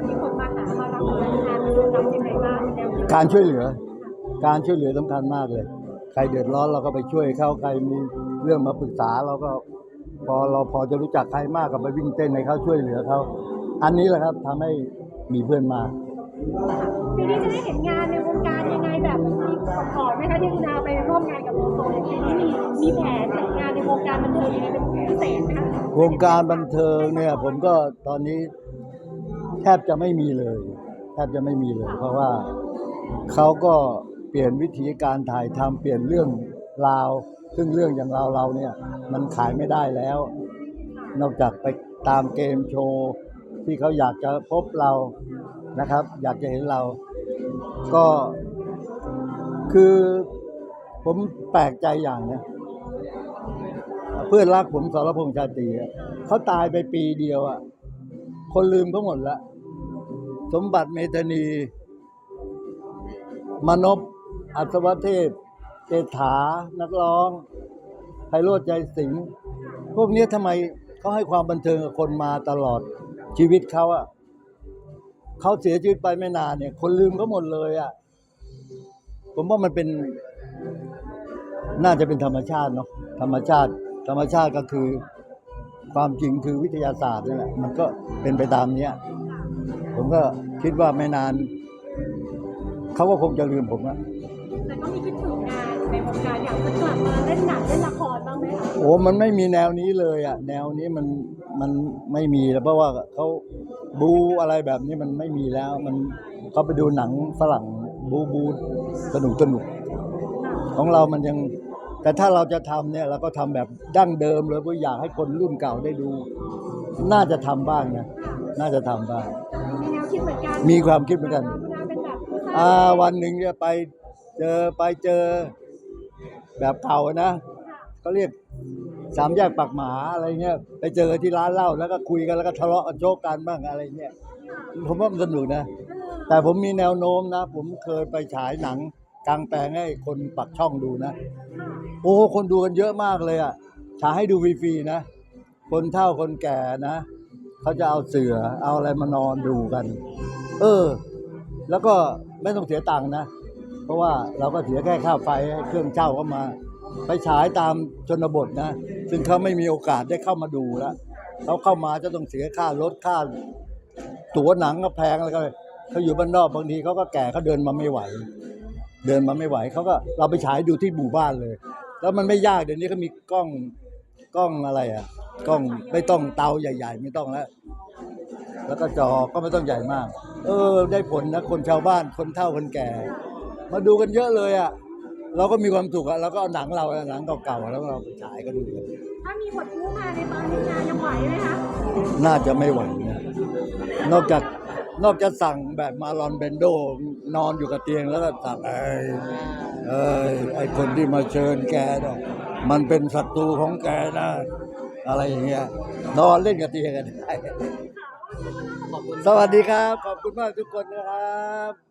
จะมีคนมาหามารับงานมารับยังไงบ้างแนวคิดการช่วยเหลือ การช่วยเหลือสำคัญมากเลย ใครเดือดร้อนเราก็ไปช่วยเขาใครมีเรื่องมาปรึกษาเราก็พอเราพอจะรู้จักใครมากก็ไปวิ่งเต้นให้เขาช่วยเหลือเขาอันนี้แหละครับทำให้มีเพื่อนมา ปีนี้จะได้เห็นงานในวงการยังไงแบบมีก่อนไหมคะที่คุณอาไปร่วมงานกับโลโซอย่างปีนี้มีมีแผนจัดงานในวงการบันเทิงยังไงเป็นพิเศษไหมคะวงการบันเทิงเนี่ยผมก็ตอนนี้ แทบจะไม่มีเลย แทบจะไม่มีเลย เพราะว่าเขาก็เปลี่ยนวิธีการถ่ายทำเปลี่ยนเรื่องราว ซึ่งเรื่องอย่างเราเราเนี่ยมันขายไม่ได้แล้ว นอกจากไปตามเกมโชว์ที่เขาอยากจะพบเรานะครับ อยากจะเห็นเรา ก็คือผมแปลกใจอย่างนะเพื่อนรักผมสารพงษ์ชาตรีเขาตายไปปีเดียวอะ คนลืมเขาหมดละ สมบัติเมธานี มนพอัศวเทพเศรษฐา นักร้อง ไพโรจน์ใจสิงห์พวกนี้ทำไมเขาให้ความบันเทิงกับคนมาตลอดชีวิตเขาอะเขาเสียชีวิตไปไม่นานเนี่ย คนลืมเขาหมดเลยอะผมว่ามันเป็น น่าจะเป็นธรรมชาติเนาะธรรมชาติ ธรรมชาติก็คือ ความจริงคือวิทยาศาสตร์นั่นแหละมันก็เป็นไปตามเนี้ยผมก็คิดว่าไม่นาน เขาก็คงจะลืมผมอะแต่ก็มีคิดถึงงานในวงการอยากจะกลับมาเล่นหนังเล่นละครบ้างไหมคะโอ้มันไม่มีแนวนี้เลยอะแนวนี้มันมันไม่มีแล้วเพราะว่าเขาบูอะไรแบบนี้มันไม่มีแล้ว มันเขาไปดูหนังฝรั่งบูบูสนุกสนุกของเรามันยัง แต่ถ้าเราจะทำเนี่ยเราก็ทำแบบดั้งเดิมเลยเพราะอยากให้คนรุ่นเก่าได้ดู น่าจะทำบ้างนะน่าจะทำบ้าง มีแนวคิดเหมือนกันมีความคิดเหมือนกันคุณอาเป็นแบบผู้สร้างอ่าวันหนึ่งเนี่ยไปเจอไปเจอแบบเก่านะเขาเรียกสามแยกปากหมาอะไรเงี้ยไปเจอที่ร้านเหล้าแล้วก็คุยกันแล้วก็ทะเลาะกันโจกกันบ้างอะไรเงี้ยผมว่ามันสนุกนะ แต่ผมมีแนวโน้มนะ ผมเคยไปฉายหนังกลางแปลงให้คนปักช่องดูนะ โอ้คนดูกันเยอะมากเลยอะฉายให้ดูฟรีๆนะ คนเฒ่าคนแก่นะเขาจะเอาเสือเอาอะไรมานอนดูกัน เออ แล้วก็ไม่ต้องเสียตังค์นะ เพราะว่าเราก็เสียแค่ค่าไฟให้เครื่องเช่าเข้ามา ไปฉายตามชนบทนะ ซึ่งเขาไม่มีโอกาสได้เข้ามาดูแล้วเขาเข้ามาจะต้องเสียค่ารถค่า ตั๋วหนังก็แพงแล้วก็เขาอยู่บ้านนอกบางทีเขาก็แก่เขาเดินมาไม่ไหว เดินมาไม่ไหวเขาก็เราไปฉายดูที่หมู่บ้านเลย แล้วมันไม่ยากเดี๋ยวนี้เขามีกล้องกล้องอะไรอะกล้องไม่ต้องเตาใหญ่ ๆ ไม่ต้องแล้ว แล้วก็จอก็ไม่ต้องใหญ่มาก เออ ได้ผลนะคนชาวบ้านคนเฒ่าคนแก่ มาดูกันเยอะเลยอะเราก็มีความสุขอะเราก็เอาหนังเราอะหนังเก่าๆแล้วเราไปฉายก็ดูกันถ้ามีบทผู้มาในตอนนี้งานยังไหวไหมคะน่าจะไม่ไหวนะนอกจากนอกจากสั่งแบบมาลอนเบนโดนอนอยู่กับเตียงแล้วก็สั่งไอ้ เอ้ยไอ้คนที่มาเชิญแกเนี่ยมันเป็นศัตรูของแกนะ อะไรอย่างเงี้ยนอนเล่นกับเตียงกันได้ สวัสดีครับ ขอบคุณมากทุกคนนะครับ